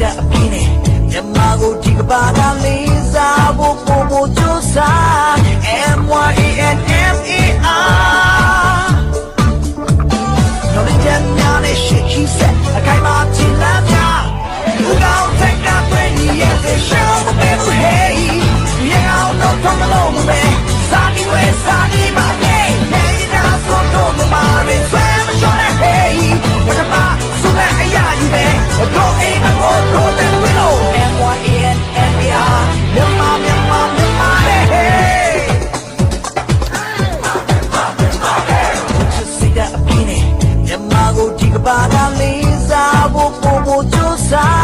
တတ်အပြင်းနဲ့မြမကိုဒီကဘာကလေးစားဖို့ပုံပုံကြိုးစား M Y A N M E R နော်လေးချက်များနဲ့ shit she said အခိုင်မာချင်လားများလူကောင်းတက်တာပဲဒီရဲ့ show the baby hey you know no come along man စာဒီဝဲစာဒီမလေးနေတာဆိုတော့မပါရင် banaliza o por muchos años.